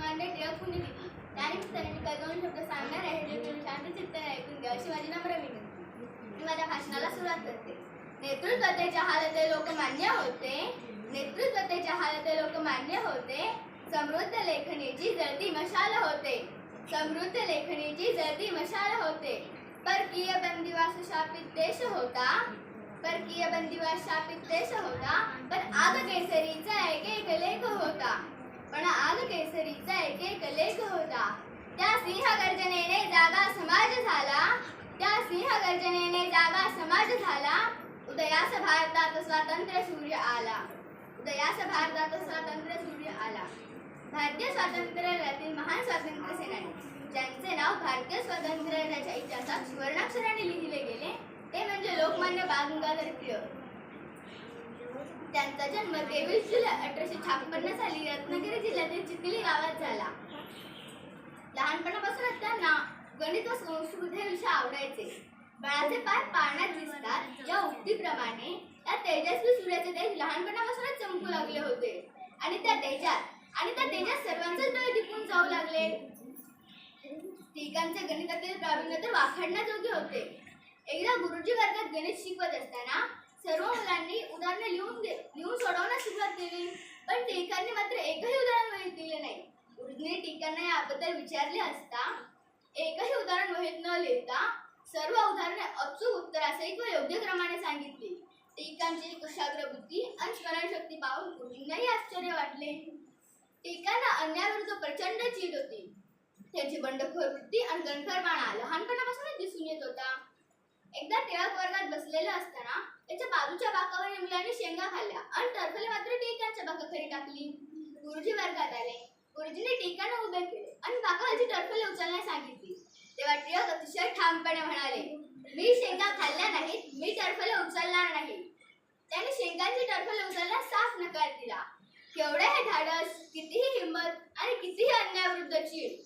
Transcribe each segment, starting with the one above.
लोकमान्य टिळक पुणे दिली त्यानिमित्ताने मी काय दोन शब्द सांगणार आहे जे तुम्ही शांत चित्ताने ऐकून घ्या अशी माझी नम्र विनंती मी माझ्या भाषणाला सुरुवात करते. नेतृत्वते लोक मान्य होते. नेतृत्वते लोक मान्य होते. समृद्ध लेखणीची जळती मशाल होते. समृद्ध लेखणीची जळती मशाल होते. परकीय बंदिवास शापित देश होता. परकीय बंदिवास शापित देश होता. पण आग केसरीचा एक एक लेख होता. पण आग केसरीचा एक एक लेख होता. त्या सिंह गर्जनेने जागा समाज झाला. त्या सिंह गर्जनेने जागा समाज झाला. उदयास भारतात स्वातंत्र्य सूर्य आला. उदयास भारतात स्वातंत्र्य सूर्य आला. भारतीय स्वातंत्र्य लढ्यातील महान स्वातंत्र्य सेनानी. ज्यांचे नाव भारतीय स्वातंत्र्य लढ्याच्या इतिहासात सुवर्णाक्षराने लिहिले गेले ते म्हणजे लोकमान्य बाल गंगाधर टिळक. त्यांचा जन्म तेवीस जुलै अठराशे छापन्न साली रत्नागिरी जिल्ह्यातील चिखली गावात झाला. लहानपणापासूनच त्यांना गणित व संस्कृत हे विषय आवडायचे. बाळाचे पाय पाण्यात दिसतात. या उक्तीप्रमाणे त्या तेजस्वी सूर्याचे तेज लहानपणापासूनच चमकू लागले होते. आणि त्या तेजात आणि त्या तेजात सर्वांचेच डोळे दिपून जाऊ लागले. टिकांचे गणितातील प्रावीण्य तर वाखाणण्याजोगे होते. एकदा गुरुजी वर्गात गणित शिकवत असताना सर्व मुलांनी उदाहरणे लिहून दे लिहून सोडवण्यास सुरुवात केली. पण टिकांनी मात्र एकही उदाहरण वहीत दिले नाही. वृद्धीने टीकांना याबद्दल विचारले असता एकही उदाहरण वहीत न लिहिता सर्व उदाहरणे अचूक उत्तरासहित व योग्य क्रमाने सांगितली. टीकांची कुशाग्र बुद्धी आणि स्मरणशक्ती पाहून गुरुजींनाही आश्चर्य वाटले. टिकांना अन्यायाविरुद्ध प्रचंड चीड होती. त्यांची बंडखोर वृत्ती आणि गणखरपणा लहानपणापासूनच दिसून येत होता एकदा टिळक वर्गात बसलेला असताना त्याच्या बाजूच्या बाकावर या मुलांनी शेंगा खाल्ल्या. आणि टरफले मात्र टिकांच्या खरी टाकली. गुरुजी वर्गात आले. गुरुजीने टिकांना उभे केले. आणि बाकाची टरफले उचलण्यास सांगितली. तेव्हा टिळक अतिशय ठामपणे म्हणाले मी शेंगा खाल्ल्या नाहीत. मी टरफले उचलणार नाही. त्याने शेंगांची टरफले उचलण्यास साफ नकार दिला. केवढे हे धाडस. कितीही हिंमत आणि कितीही अन्यायाविरुद्ध चीड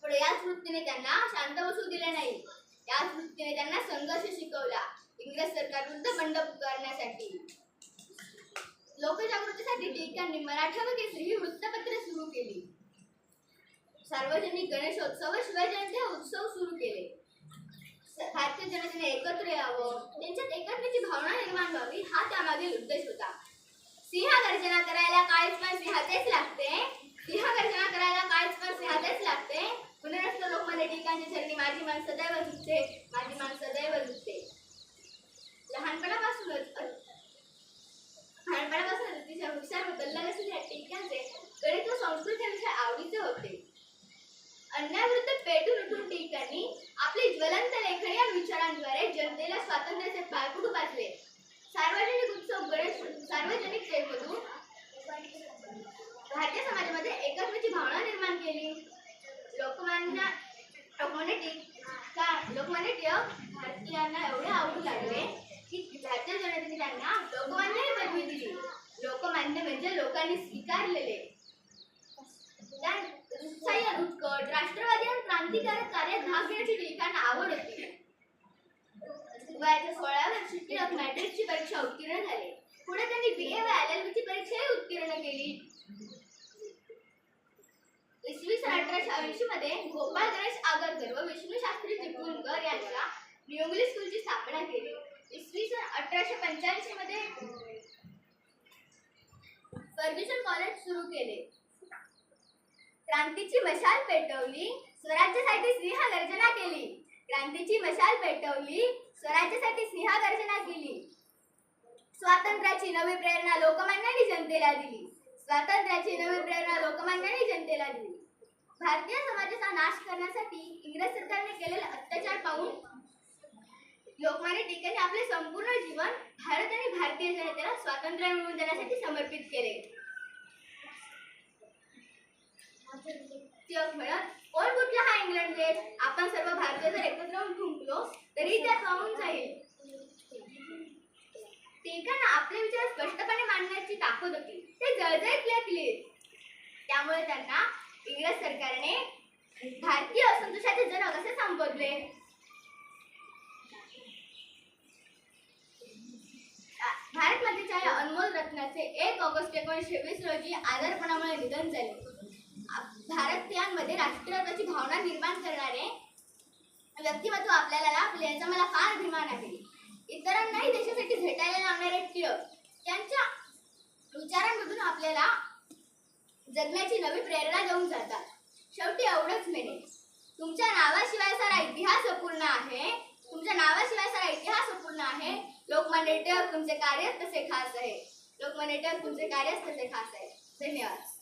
पुढे याच वृत्तीने त्यांना शांत बसू दिले नाही. याच वृत्तीने त्यांना संघर्ष शिकवला. इंग्रज सरकारविरुद्ध बंड पुकारण्यासाठी. लोकजागृतीसाठी टिळकांनी मराठा केसरी ही वृत्तपत्रे सुरू केली. सार्वजनिक गणेशोत्सव व शिवजयंती हा उत्सव सुरू केले. भारतीय जनतेने एकत्र यावं त्यांच्यात एकत्रेची भावना निर्माण व्हावी हा त्यामागील उद्देश होता. सिंह गर्जना करायला काळीच पण सिंहाचेच लागते. सिंह गर्जना करायला काळीच पण सिंहाचेच लागते. पुनरस्त लोकमान्य टिळकांची चरणी माझी मन सदैव झुकते माझी मान सदैव झुकते लहानपणापासूनच अ- लहानपणापासूनच अतिशय हुशार व तल्लख असलेल्या टिकांचे गणित व संस्कृत हे विषय आवडीचे होते अन्यायाविरुद्ध पेटून उठून टिकांनी आपली ज्वलंत लेखणी आणि विचारांद्वारे जनतेला स्वातंत्र्याचे बाळकुट पाचले? सार्वजनिक उत्सव गणेश सार्वजनिक खेळमधून भारतीय समाजामध्ये एकत्वाची भावना निर्माण केली. लोकमान्य लोकमान्य का लोकमान्य टिळक भारतीयांना एवढे आवडू लागले की भारतीय जनतेने त्यांना लोकमान्य ही पदवी दिली. लोकमान्य म्हणजे लोकांनी स्वीकारलेले. उत्साही आणि उत्कट राष्ट्रवादी आणि क्रांतिकारक कार्यात भाग घेण्याची टिळकांना आवड वयाच्या सोळा वर्षी मॅट्रिकची परीक्षा उत्तीर्ण झाली. पुढे त्यांनी बी ए व एल एल बीची परीक्षाही उत्तीर्ण केली. इसवी सन अठराशे ऐंशी मध्ये गोपाळ गणेश आगरकर व विष्णू शास्त्री चिपळूणकर यांच्या नियोगली स्कूलची स्थापना केली. इसवी सन अठराशे पंच्याऐंशी मध्ये फर्ग्युसन कॉलेज सुरू केले. क्रांतीची मशाल पेटवली. स्वराज्यासाठी सिंह गर्जना केली. क्रांतीची मशाल पेटवली स्वराज्यासाठी सिंह गर्जना केली स्वातंत्र्याची नवी प्रेरणा लोकमान्यांनी जनतेला दिली. स्वातंत्र्याची नवी प्रेरणा लोकमान्यांनी जनतेला दिली. भारतीय समाजाचा नाश करण्यासाठी इंग्रज सरकारने केलेले अत्याचार पाहून लोकमान्य टिळकांनी आपले संपूर्ण जीवन भारत आणि भारतीय जनतेला स्वातंत्र्य मिळवून देण्यासाठी समर्पित केले. टिळक म्हणत कोण कुठला हा इंग्लंड देश आपण सर्व भारतीय जर एकत्र होऊन थुंकलो तरी त्यात वाहून जाईल टिळकांना आपले विचार स्पष्टपणे मांडण्याची ताकद होती ते लेखले त्यामुळे त्यांना इंग्रज सरकारने भारतीय असंतोषाचे जनक असे संबोधले. भारत मातेच्या या अनमोल रत्नाचे एक ऑगस्ट एकोणीसशे वीस रोजी आजारपणामुळे निधन झाले. भारतीयांमध्ये राष्ट्रत्वाची भावना निर्माण करणारे व्यक्तिमत्व आपल्याला लाभले याचा मला फार अभिमान आहे. इतरांनाही देशासाठी झेटायला लावणारे टिळक त्यांच्या विचारांमधून आपल्याला जगण्याची नवी प्रेरणा देऊन जातात. शेवटी एवढंच मेरे तुमच्या नावाशिवाय सारा इतिहास अपूर्ण आहे. तुमच्या नावाशिवाय सारा इतिहास अपूर्ण आहे. लोकमान्य टिळक तुमचे कार्य तसे खास आहे. लोकमान्य टिळक तुमचे कार्य तसे खास आहे. धन्यवाद.